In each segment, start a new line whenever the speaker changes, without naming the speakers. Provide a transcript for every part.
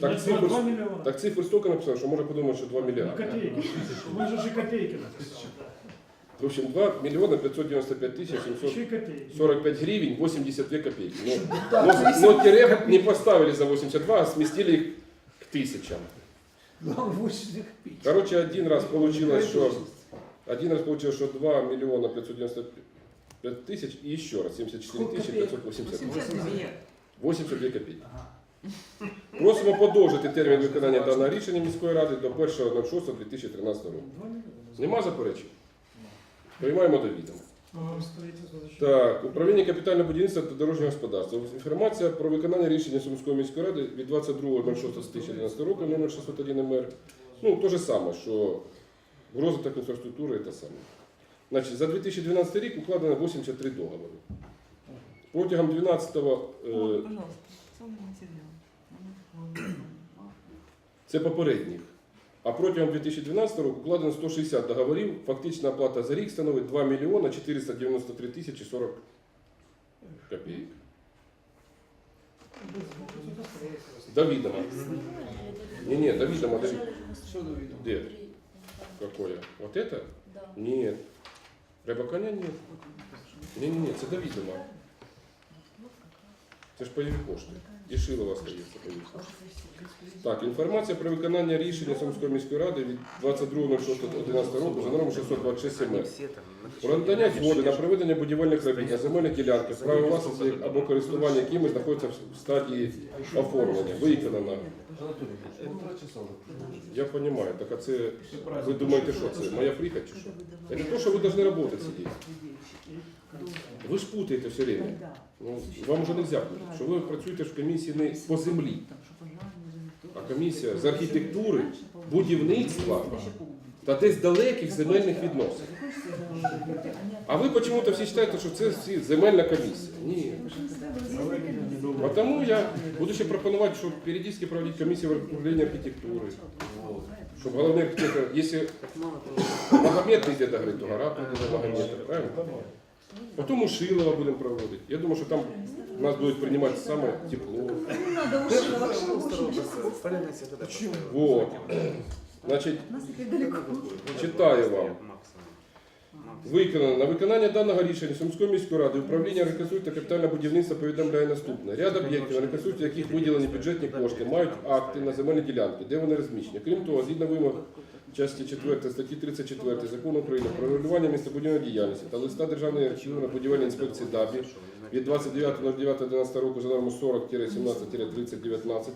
Так, цифры-
миллиона.
Так цифри столько написано, що можна подумати, що 2
Ну,
мільярди.
копейки. Мы же же копейки написали.
В общем, 2 миллиона 595 тысяч
Еще
745
и копейки.
45 гривен 82 копейки. Ну, но, но тире не поставили за 82, а сместили их к тысячам. Короче, один раз получилось, что один раз получилось, что 2 миллиона 595 тысяч и еще раз 74 тысячи 580. 82 копійки. Просимо подовжити термін виконання даного рішення міської ради до 1.06.2013 року. Нема заперечень? Приймаємо до відома. Так, управління капітального будівництва та дорожнього господарства. Інформація про виконання рішення Сумської міської ради від 22.06.2011 року, номер 601 МР. Ну, то же саме, що розвиток інфраструктури те саме. Значить, за 2012 рік укладено 83 договори. Протягом 12-го, е, це попередніх. А протягом 2012 року укладено 160 договорів. Фактична оплата за рік становить 2 мільйона 493 тисячі 40 копійок. До відома. Не, не, до відома. До... Где? Какое? Вот это? Да. Нет. Рибаконя ні. Ні, ні, ні, це до. Це ж пайові кошти. І Шилова стається пайові кошти. Так, інформація про виконання рішення Сумської міської ради від 22.06.11 року за номером 626 МР. Про згоди на проведення будівельних робіт на земельних ділянках, право власності або користування якими знаходяться в стадії оформлення. Виконано. Я розумію, так а це ви думаєте, що це? Моя прихоть чи що? Це не то, що ви повинні працювати сидіти. Ви ж путаєте все время. Ну, вам вже не путати, що ви працюєте в комісії не по землі, а комісія з архітектури, будівництва та десь далеких земельних відносин. А ви чому-то всі вважаєте, що це всі земельна комісія. Ні. А Тому я буду ще пропонувати, щоб періодично проводити комісію в управлінні архітектури. Щоб головний архітектор, якщо Магомед не йде до гри, то гора піде до Магомеда, правильно? Потім у Шилова будемо проводити. Я думаю, що там нас будуть приймати саме тепло.
Не надо уши, вообще
Вот. Значить, читаю вам. Виконано на виконання даного рішення Сумської міської ради управління реконструкції та капітального будівництва повідомляє наступне. Ряд об'єктів, на реконструкцію яких виділені бюджетні кошти, мають акти на земельні ділянки, де вони розміщені. Крім того, згідно вимог частини 4 статті 34 Закону України про регулювання містобудівної діяльності та листа Державної архітектурно-будівельної інспекції ДАБІ від 29.09.11 року за номером 40-17-3019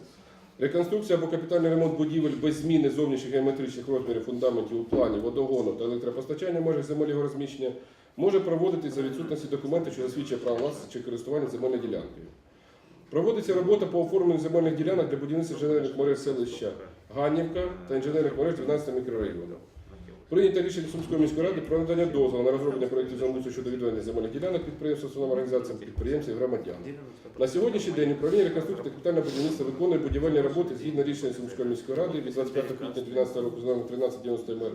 Реконструкція або капітальний ремонт будівель без зміни зовнішніх геометричних розмірів фундаментів у плані водогону та електропостачання в межах земель його розміщення може проводитись за відсутності документів, що засвідчує право власності чи користування земельною ділянкою. Проводиться робота по оформленню земельних ділянок для будівництва інженерних мереж селища Ганнівка та інженерних мереж 12 мікрорайону. Прийнято рішення Сумської міської ради про надання дозволу на розроблення проєктів землеустрою щодо відведення земельних ділянок підприємств, установ організаціям, підприємців і громадян. На сьогоднішній день управління реконструкції та капітального будівництва виконує будівельні роботи згідно рішення Сумської міської ради від 25 квітня 2012 року з номером 1390 МР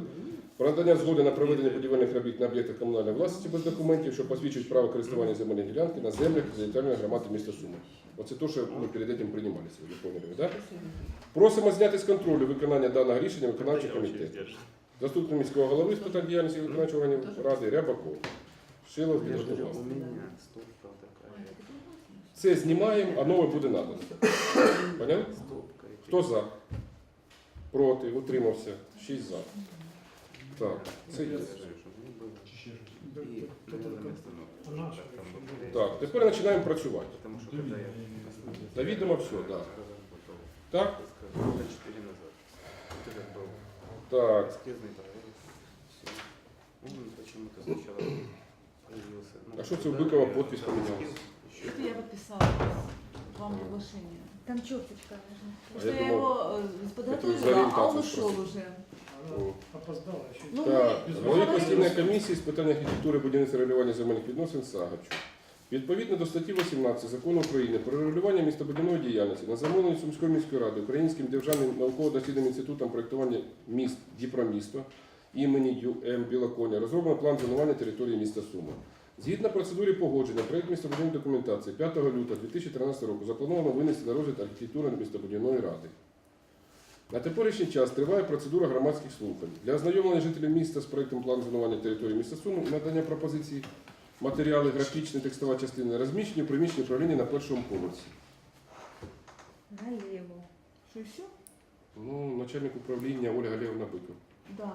про надання згоди на проведення будівельних робіт на об'єктах комунальної власності без документів, що посвідчують право користування земельної ділянки на землях територіальної громади міста Суми. Оце те, що ми перед цим приймали сьогодні. да? Просимо зняти з контролю виконання даного рішення виконавчий комітет. Заступник міського голови з питань діяльності виконавчого органів ради Рябаков. Шилов підготував. Це знімаємо, а нове буде надано. Поняли? Хто за? Проти? Утримався? Шість за. Так, це є. Так, тепер починаємо працювати. Завідомо все, так. Так? Так.
почему-то сначала появился. ну,
А що це у Бикова подпись помінялася?
Это я подписала вам приглашение.
Там черточка
А
Потому
я
что я
думал,
его э,
это
подготовила,
за
а он
ориентацию
ушел уже.
Она опоздала еще.
Ну,
Так,
мы-
голові
мы
постійної
говорили,
комісії з питань архітектури, будівництва і регулювання земельних відносин Сагачу. Відповідно до статті 18 Закону України про регулювання містобудівної діяльності на замовлення Сумської міської ради Українським державним науково-дослідним інститутом проєктування міст Діпромісто імені Ю.М. Білоконя розроблено план зонування території міста Суми. Згідно процедурі погодження, проєкт містобудівної документації 5 лютого 2013 року заплановано винести на розгляд архітектурної містобудівної ради. На теперішній час триває процедура громадських слухань. Для ознайомлення жителів міста з проєктом плану зонування території міста Суми і надання пропозицій, матеріали, графічні, текстова частина розміщені у приміщенні управління на першому поверсі.
Налево. Что еще?
Ну, начальник управління Ольга Леовна Биков.
Да.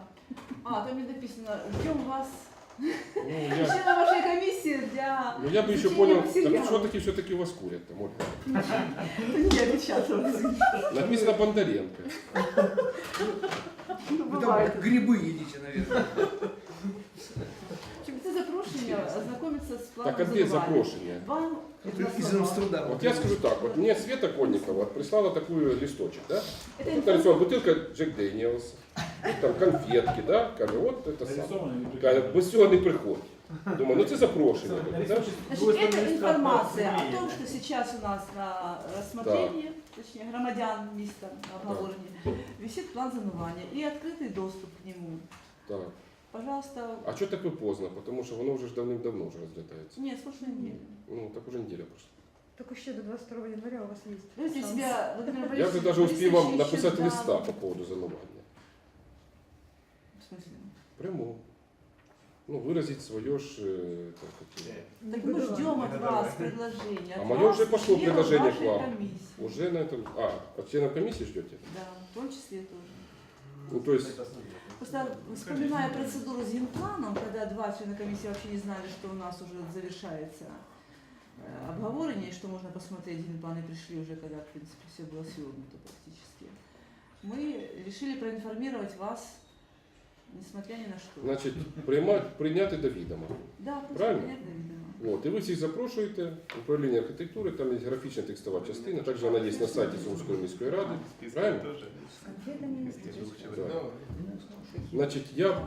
А, там не написано, ждем вас
Ну, я,
еще на вашей комиссии для...
ну, я бы еще
изучения
понял, так
материалов.
что таки все-таки у вас курят там, Ольга?
Не, печатала.
Написано Бондаренко.
Ну,
Вы
бывает.
там грибы едите, наверное.
Запрошення ознакомиться з планом
Так, а где
зонування.
запрошення?
Вам
Из Амстердама.
Вот я скажу так, вот мне Света Конникова вот прислала такую листочек, да?
Это
Тут нарисована бутылка Джек Дэниелс, тут там конфетки, да? Каже, вот это самое. Каже, без цього не приходь. Думаю, ну це запрошення. Да?
Значит, это информация о том, что сейчас у нас на рассмотрении, точнее, громадян міста на обговорении, висит план зонування и открытый доступ к нему.
Так.
Пожалуйста,
А що так ви поздно? Тому що воно вже ж давним-давно вже розглядається.
нет, с прошлой недели.
Ну, так уже неделя пройшла.
Так еще до 22 января у вас есть.
Вы
шанс.
себя, Владимир
Я вже даже успів вам
дал-
листа по поводу зонування.
В смысле?
Прямо. Ну, выразить свое ж, э, как это,
Так мы ждем от вас предложения.
А
от
мое
вас,
уже пошло предложение к вам.
комиссии.
уже на этом... А, от членов комиссии ждете?
Да, в том числе тоже.
Ну, то есть,
Просто вспоминая процедуру с генпланом, когда два члена комиссии вообще не знали, что у нас уже завершается э, обговорение, и что можно посмотреть генплан, и пришли уже, когда, в принципе, все было свернуто практически. Мы решили проинформировать вас, несмотря ни на что.
значить, приймати, до відома.
Да, просто
правильно?
понять до видимо.
От, і ви всіх запрошуєте, управління архітектури, там є графічна текстова частина, також вона є на сайті Сумської міської ради. Правильно? Так. Значить, я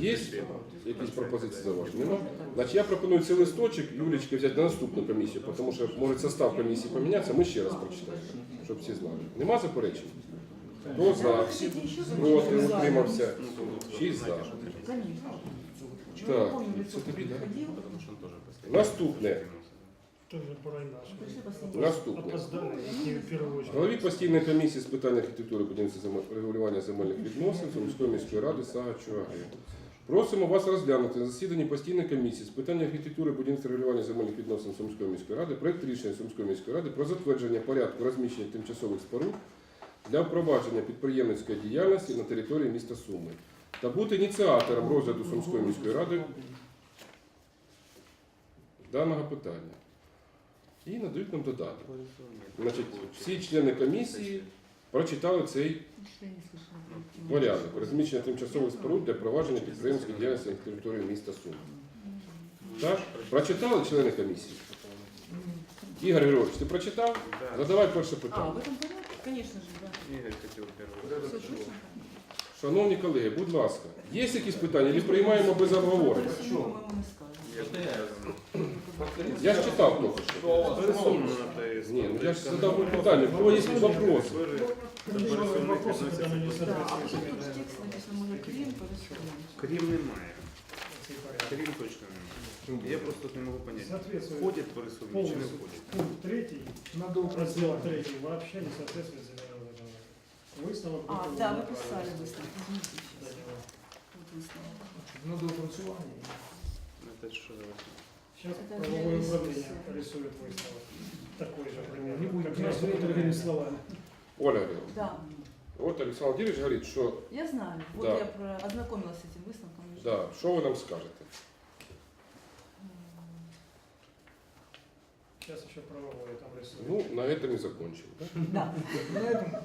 є якісь пропозиції за ваші? Нема? Значить, я пропоную цей листочок Юлічки взяти на наступну комісію, тому що може состав комісії помінятися, ми ще раз прочитаємо, щоб всі знали. Нема заперечень? Хто за? Проти, утримався. Шість за. Так, це тобі, да? Наступне.
Тоже пора.
Наступне. Голові постійної комісії з питань архітектури, будівництва регулювання земельних відносин Сумської міської ради Сага Чуаги. Просимо вас розглянути на засіданні постійної комісії з питань архітектури, будівництва регулювання земельних відносин Сумської міської ради проект рішення Сумської міської ради про затвердження порядку розміщення тимчасових споруд для впровадження підприємницької діяльності на території міста Суми та бути ініціатором розгляду Сумської міської ради даного питання. І надають нам додаток. Значить, всі члени комісії прочитали цей
Что я не слышала?
порядок розміщення тимчасових споруд для провадження підприємської діяльності на території міста Суми. Так? Прочитали члени комісії? Ігор Григорович, ти прочитав?
Да.
Задавай перше
А, в
питання.
этом порядке? Конечно же, да.
Игорь хотел первый.
Все точно?
Шановні колеги, будь ласка, є якісь питання, чи приймаємо без обговорення?
По-моему, не скажем.
Я ж читав тільки що. Ні, ну я ж задав питання, у кого є вопроси?
Вопросы, когда мы не
Да, а потом
соответствуем.
тут в тексте написано, может, Крим, по-русски.
Крим немає. Крим точно немає. Я просто не можу понять.
Соответствует.
Входить в рисунок чи не
Полностью.
входить?
Пункт третий,
Надо
раздел третий вообще не соответствует земельному закону. Выставок.
А,
выставок
да, вы
направлено.
писали выставку. Извините,
Да,
сейчас.
не важно.
Вот выставка.
Надо упрацювання.
Это що за рисунок?
Сейчас
Это
правовое
для
управление
дискуссии.
рисует выставок. Такой же пример.
Не будет
как раз вот другими словами.
Оля
Да,
от Олександр Владимирович говорить, що
я знаю. Вот
Да.
я про- ознакомилась с этим выставком.
да, що ви нам скажете?
Сейчас еще правовое там рисует.
Ну, на этом и закончим. Да?
Да,
На этом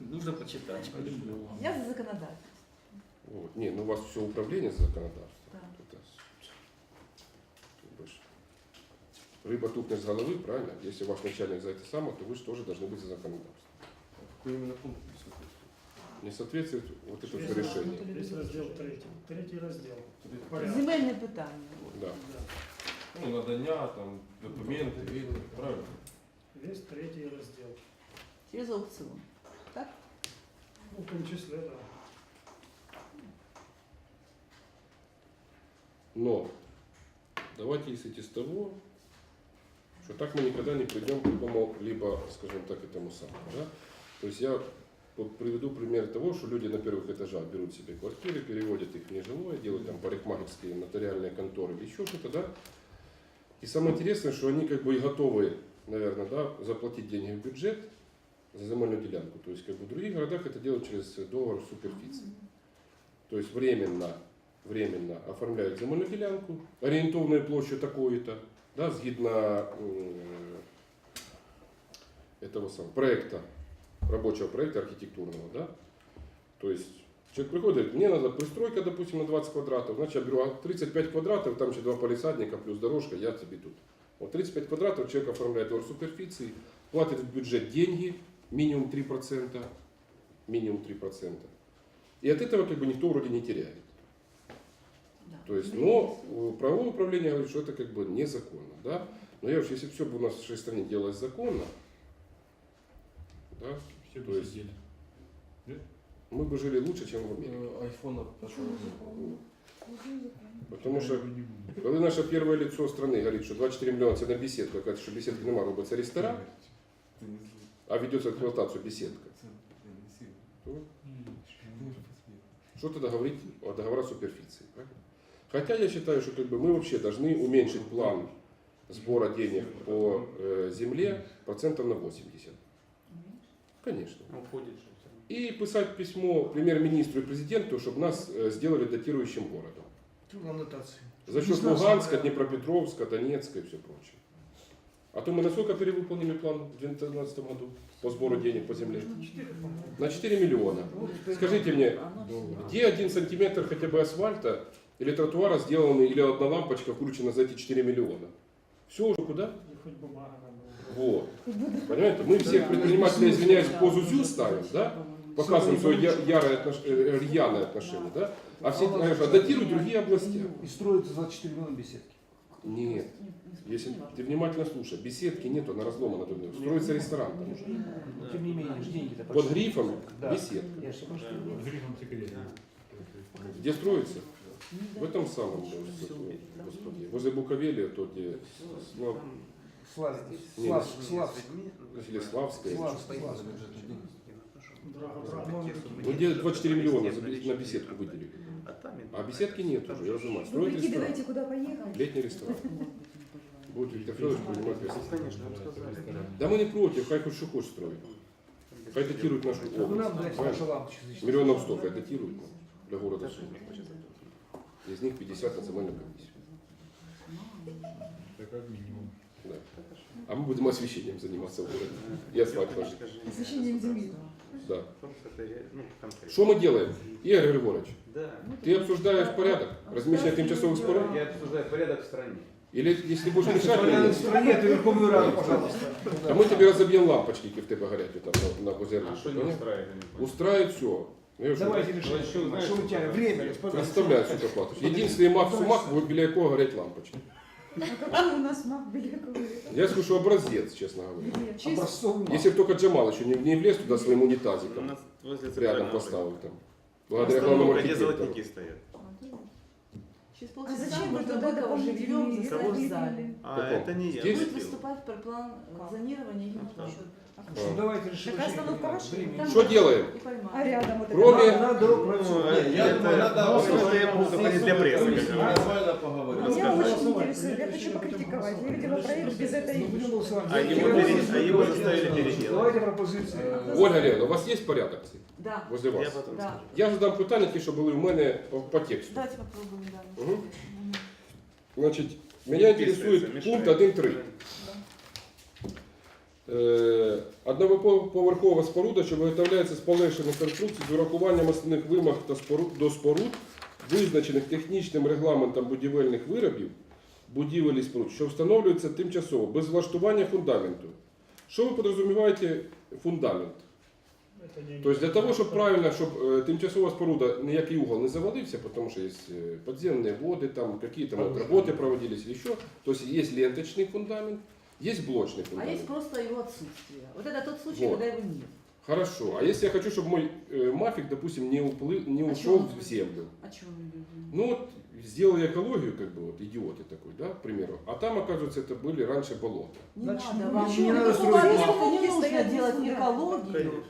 Нужно почитать.
я за законодательство.
Вот. Не, ну у вас все управление за законодавством.
Да.
Это с- как бы ж Рыба тут не с головы, правильно? Если ваш начальник за это самое, то вы же тоже должны быть за законодавство.
Какой именно пункт присутствует?
Не соответствует вот это все решение.
Есть раздел третий. Третий раздел. Порядок.
Земельне питання.
Да.
Да.
Ну, надання, там, документи, відео, правильно?
Весь третий раздел.
Через аукціон. Так?
Ну, в том числе, да.
Но давайте исходить из того, что так мы никогда не придем к какому-либо, скажем так, этому самому. Да? То есть я вот приведу пример того, что люди на первых этажах берут себе квартиры, переводят их в нежилое, делают там парикмахерские, нотариальные конторы или еще что-то, да. И самое интересное, что они как бы и готовы, наверное, да, заплатить деньги в бюджет за земельную делянку. То есть как бы в других городах это делают через договор суперфиции. То есть временно, временно оформляют земельную делянку, орієнтовною площадью такої-то, да, згідно этого самого проекта, рабочего проекта архитектурного, да. То есть человек приходит, мне надо пристройка, допустим, на 20 квадратов, значит, я беру а 35 квадратов, там еще два полисадника плюс дорожка, я тебе тут. Вот 35 квадратов человек оформляет договор суперфиции, платит в бюджет деньги, минимум 3%, минимум 3%. И от этого как бы никто вроде не теряет. То есть, но э, правовое управление говорит, что это как бы незаконно, да. Но я уж, если все бы у нас в нашей стране делалось законно, да,
Все
То есть- мы бы жили лучше, чем в Америке.
Э, Айфона пошел.
Потому что, когда наше первое лицо страны говорит, что 24 миллиона це на беседку, а що беседки нема, робиться ресторан, а ведется експлуатацию беседка, то что тогда говорить о договорах суперфиции? правильно? Хотя я считаю, что как бы, мы вообще должны уменьшить план сбора денег по э, земле процентов на 80. Конечно.
Всё.
И писать письмо премьер-министру и президенту, чтобы нас э, сделали датирующим городом.
Аннотации.
За счет Луганска. Днепропетровска, Донецка и все прочее. А то мы насколько перевыполнили план в 2012 году по сбору денег по земле? На 4 миллиона. Скажите мне, где один сантиметр хотя бы асфальта или тротуара сделаны, или одна лампочка вкручена за эти 4 миллиона? Все уже куда?
И хоть бумага там была.
Вот. Понимаете, мы всех предпринимателей, извиняюсь, в позу ЗЮ ставим, да? Показываем свое ярое отнош- э, рьяное отношение, да? А все говорят, а датируют другие области.
И строятся за 4 миллиона беседки.
Нет. Если ты внимательно слушай, беседки нету, она разломана. Строится ресторан там уже.
Тем не менее, деньги-то
Под грифом беседка. Где строится? В этом самом, э, господи, возле Буковели, то где Слав,
Слав...
Не,
Слав... Слав...
или Славская.
Слав... Слав...
Ну где 24 миллиона на беседку выделили.
А
А беседки нет уже, я разумею.
Вы
Строят ресторан.
прикидываете, куда поехать?
Летний ресторан. Будет Виктор Федорович принимать
сказали.
Да мы не против, хай хоть что хочет строить. Хай датируют нашу область. Миллионов сто хай датируют ну, для города Сумы. Из них 50 на земельную комиссию. Да. А мы будем освещением заниматься в городе. И асфальт ложить.
Освещением земли.
Да.
Ну.
Что мы делаем? Игорь Григорьевич,
Да.
ты обсуждаешь порядок размещения тимчасовых споруд?
Я обсуждаю порядок в стране.
Или если будешь мешать,
Порядок в стране, то Верховную Раду, пожалуйста.
а мы тебе разобьем лампочки, які в тебе там на, на.
А что не устраивает? я не
Устраивает все.
Давайте решим.
Знаешь,
Что у тебя? Время, господа.
Представляю, сука, платиш. Єдиний мах в сумах, вот біля якого горять лампочки.
А какой у нас маг?
Я слышу образец, честно говоря.
Чисто.
Образцовый
Если б только Джамал еще не, не влез туда своим унитазиком, рядом поставил там. Благодаря главному
где
архитектору.
золотники стоят.
А
полчаса
зачем
мы туда кого живем, в зале.
А
Каком?
это не я.
Здесь?
Будет выступать про план зонирования и
А,
Ну, давайте решим.
Такая остановка
Что делаем?
А рядом вот это.
Кроме-
Надо, надо
Ну,
працювати.
Я думаю, надо
ну, что я говорить для прессы.
Нормально поговорить.
Меня
Расскажи.
очень интересует, я хочу покритиковать. Я видела проект без этой...
Ну.
А его а заставили переделать.
Давайте пропозиции.
Ольга Леонова, у вас є порядок
Да,
возле
Я
вас?
потом
Да.
Я задам питання, ті, що були в мене по, тексту.
давайте попробуем, да.
Угу.
Мгм.
Значит, меня интересует пункт
мешает.
1.3. Е, Одноповерхова споруда, що виготовляється з полегшених конструкцій з урахуванням основних вимог та споруд, до споруд, визначених технічним регламентом будівельних виробів, будівель і споруд, що встановлюється тимчасово, без влаштування фундаменту. Що ви підрозуміваєте фундамент?
Это не-
То есть для того, чтобы правильно, чтобы тимчасова споруда ніякий угол не завалився, потому что есть э, подземные воды, там какие-то вот работы проводились или еще. То есть есть ленточный фундамент, Есть блочный
А
фундамент.
есть просто его отсутствие. Вот это тот случай,
Вот.
когда его нет.
Хорошо. А если я хочу, чтобы мой э, мафик, допустим, не, уплыл, не
А
ушел в землю?
А чего вы любите?
Ну вот сделали экологию, как бы вот идиоты такой, да, к примеру. А там, оказывается, это были раньше болота.
Не
Значит,
надо
ну,
вам,
не
никакого
надо строить
не нужно делать экологию.
Конечно.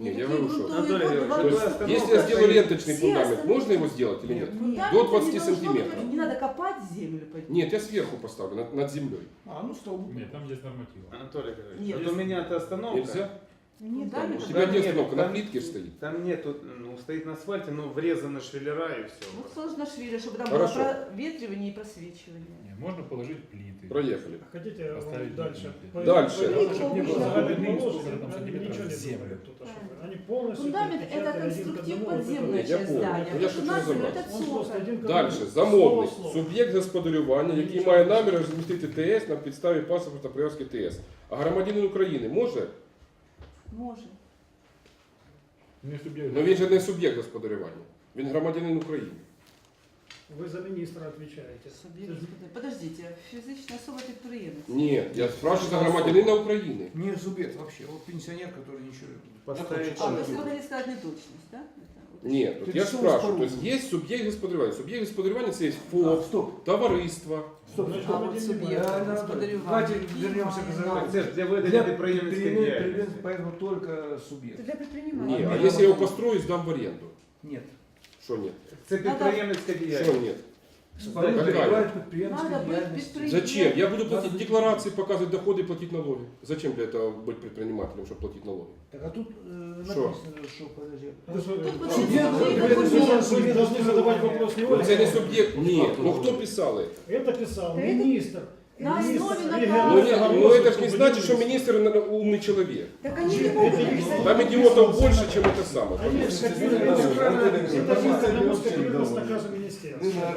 Не, я говорю, что...
Анатолий
То есть, если я сделаю ленточный
Все
фундамент,
остальные-
можно его сделать или нет?
Фундамента
До 20
не должно быть,
сантиметров.
Не надо копать землю под ним.
Нет, я сверху поставлю, над, над землей.
А, ну столб.
Нет, там есть нормативы.
Анатолий Григорьевич,
Нет.
вот у меня это остановка.
Нельзя?
Нет,
Там, у
да,
тебя
Там
где
нет,
остановка? На
там-
плитке стоит?
Там нету, ну, стоит на асфальте, но врезаны швеллера и все.
Ну, сложно швили, чтобы там
Хорошо.
было проветривание и просвечивание.
Не, можно положить плиты.
Проехали.
Хотите э,
Поставить
дальше?
линию.
Дальше.
Чтобы не было
Да.
загальных
Ну,
положений,
сколько там
они
сантиметров
ничего не
в землю.
думают тут, а что вы. Они полностью
Фундамент это
перепечатали один к
конструктив
одному, вот это
подземная
Я
часть
понял.
здания.
Ну, я
а
хочу
надзор
разобратися.
это
Он просто
цоколь.
один к
Дальше,
одному.
замовник,
Слово в слово.
суб'єкт господарювання, який має намір розмістити ТС на підставі паспорта прив'язки ТС. А громадянин України може?
Може.
Не субъект.
Ну він же не суб'єкт господарювання. Він громадянин України.
Вы за министра отвечаете.
Суб'єкт господарювання. Подождите, фізична особа підприємець.
Ні, я спрашиваю за громадянина України.
Не субъект вообще. Вот пенсионер, который ничего.
Поставить
А, то есть
швеллеру.
вы хотите сказать неточность, да? Это вот.
Ні, от
Ти
я
що
спрашиваю,
спорудив?
тобто є суб'єкт господарювання. Суб'єкт господарювання це є
А,
ФОП,
стоп.
товариство.
Стоп,
Значит,
стоп.
А вот субъект
Да, да, да.
господарювання.
Давайте
який
вернемся
має
к
намір.
разговору.
Це ж для ведення
Для
підприємницької
предприятия,
діяльності.
поэтому только субъект.
Это для предпринимателей.
Ні, а
Ні,
якщо я його построю, здам в оренду.
Нет.
Що ні?
Це підприємницька
Що
діяльність.
ні?
Надо быть предпринимателем.
Зачем? Я буду платить декларации, показывать доходы и платить налоги. Зачем для этого быть предпринимателем, чтобы платить налоги?
Так, а тут э,
Что?
написано, что, подожди.
Тут
вот
Субъект,
вы должны задавать вопрос не
Ну,
Ольге,
Це не
а
суб'єкт. Ні. Ну хто писали?
Это писал
Да это-
министр.
На основе
регионального
наказа.
Ну, не, ну это же не значит, что министр умный человек.
Так они не могут написать.
Там идиотов больше, чем это самое.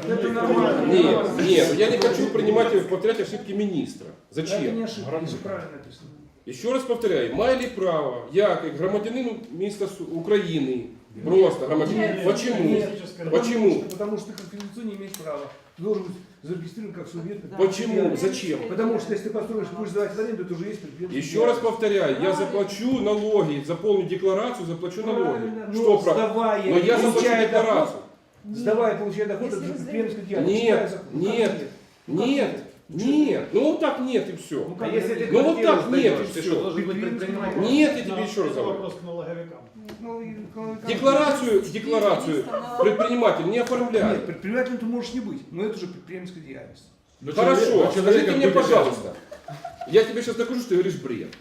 Это нормально.
Нет, нет, я не хочу принимать и повторять ошибки министра.
Это не
Зачем?
ошибка, это правильно написано.
Еще раз повторяю, маю ли право, я, как громадянин міста Су- України, просто громадянин, почему? Почему?
Потому что, физлицо не имеешь права. Должен быть зарегистрирован как субъект.
Да.
Почему? Зачем?
Потому что если ты построишь, будешь сдавать в аренду, это уже есть предприятие.
Еще раз повторяю, я заплачу налоги, заполню декларацию, заплачу налоги.
Правильно,
Что
но
про?
сдавая,
Но я заплачу декларацию.
доход, сдавая, получая доход, это же
вы
предприятельская деятельность.
Нет,
ну, как
нет,
Ну,
Нет, нет, ну вот так нет и все.
Ну,
А если ты
Ну, вот так нет,
сдаешь,
и
что, предпринимателем?
Нет, я тебе еще раз говорю.
Ну, ну,
Декларацию, декларацию предприниматель не
Нет,
оформляет.
предпринимателем ты можешь не быть, но это уже предпринимательская деятельность.
Хорошо, скажите мне, пожалуйста, я тебе сейчас докажу, что ты говоришь бред.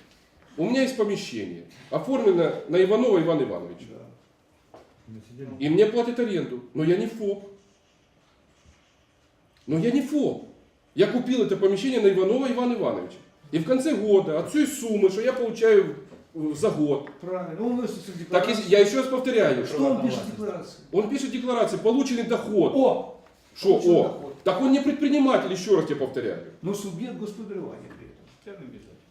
У меня есть помещение, оформлено на Иванова Ивана Ивановича. И мне платят аренду, но я не ФОП. Но я не ФОП. Я купил это помещение на Иванова Ивана Ивановича. И в конце года от всей суммы, что я получаю за год,
Правильно. Он вносится в
так
декларацию.
если- я еще раз повторяю,
Что он пишет в декларации?
он пишет в декларации, полученный доход.
О!
Что,
полученный
о?
доход.
Так он не предприниматель, еще раз тебе повторяю.
Но субъект господарювания при этом.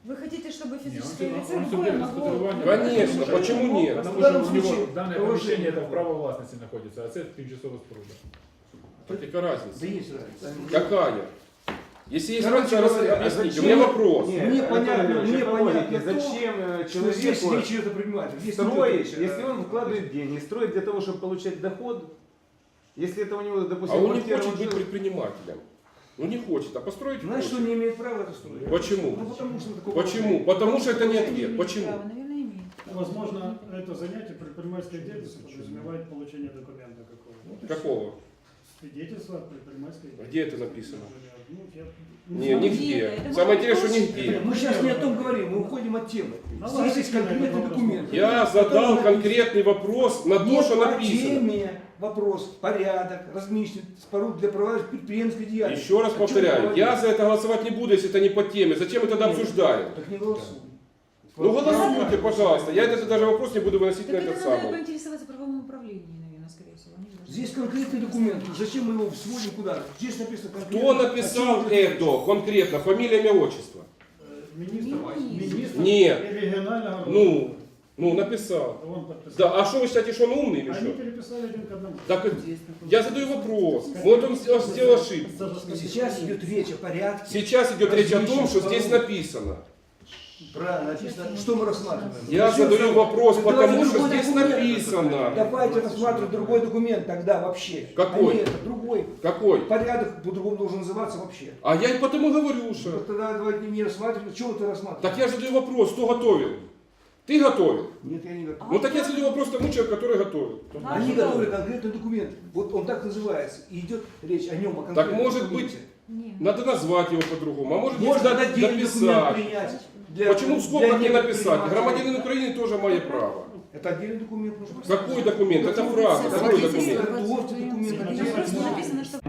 Вы хотите, чтобы
он
физическое
субъект-
лицо
он
любое
субъект
могло...
Конечно,
Потому что-
почему нет?
Потому
В данном
что у него
случае
данное
положение
помещение это в
такое.
право власности находится, а це тимчасова споруда.
Так какая разница?
Да есть разница.
Какая? Если есть
Короче
разница,
говоря, а
объясните. У меня вопрос.
Нет,
Мне понятно, мне понятно
Зачем э,
Что здесь
человеку
предпринимателе. Здесь
строить,
э,
если он вкладывает деньги, строит для того, чтобы получать доход, если это у него,
А
допустим,
он не хочет быть предпринимателем. Ну не хочет, а построить
Знаешь, что
хочет.
не имеет права это строить?
Почему?
Ну потому что такого...
Почему? Потому что это не ответ. Почему?
Имеет.
Возможно, это занятие предпринимательской деятельностью подразумевает получение документа какого-то.
Какого?
Свидетельство о предпринимательской
Где это написано?
Я-
Не,
Ну,
нигде. Самое интересное, что нигде.
Мы сейчас не о том говорим, мы уходим от темы.
Ну,
Здесь есть конкретный документ.
Я задал конкретный вопрос на то, что написано.
вопрос, порядок, размещен споруд для проводить предприемской деятельности.
Еще раз повторяю, я за это голосовать не буду, если это не по теме. Зачем мы тогда
Нет.
обсуждаем?
Так не голосуй.
Ну голосуйте, пожалуйста. Я этот даже вопрос не буду выносить на этот самый.
поинтересоваться правовым управлением, наверное, скорее всего. Они
Здесь конкретный документ. Зачем мы его сводим куда? Здесь написано конкретно.
Кто написал
это?
это конкретно? Фамилия, имя, отчество?
Э, Министр,
Министр.
Нет.
регионального
Ну, ну написал.
Он подписал.
Да, а что вы считаете, что он умный или
Они
что?
переписали один к одному.
Так
Интересно.
я задаю вопрос. Вот он сделал ошибку.
Сейчас идет речь о порядке.
Сейчас идет речь о том, что здесь написано.
Правильно написано, что мы рассматриваем.
Я
Зачем
задаю вопрос, потому что
другой
здесь
документ.
написано.
Давайте рассматривать другой документ тогда вообще.
Какой?
А не другой.
Какой?
Порядок по-другому должен называться вообще.
А я и потому говорю, что...
Ну, тогда давайте не рассматривать. Чего ты рассматриваешь?
Так я задаю вопрос, кто готовил? Ты готовил?
Нет, я не готов.
Ну так я задаю вопрос тому человеку, который готовил.
Они готовили конкретный документ. Вот он так называется. И идет речь о нем, о конкретном
Так может
документе.
Нет.
Надо назвать его по-другому, а может быть
Можно
надо
отдельный документ
дописать.
принять. Для-
Почему в
для
скобках не написать?
предпринимателей.
Громадянин Украины тоже мое право.
Это отдельный документ нужно.
Какой документ? Это фраза. Какой документ?
подготовьте документ.
Там просто написано, что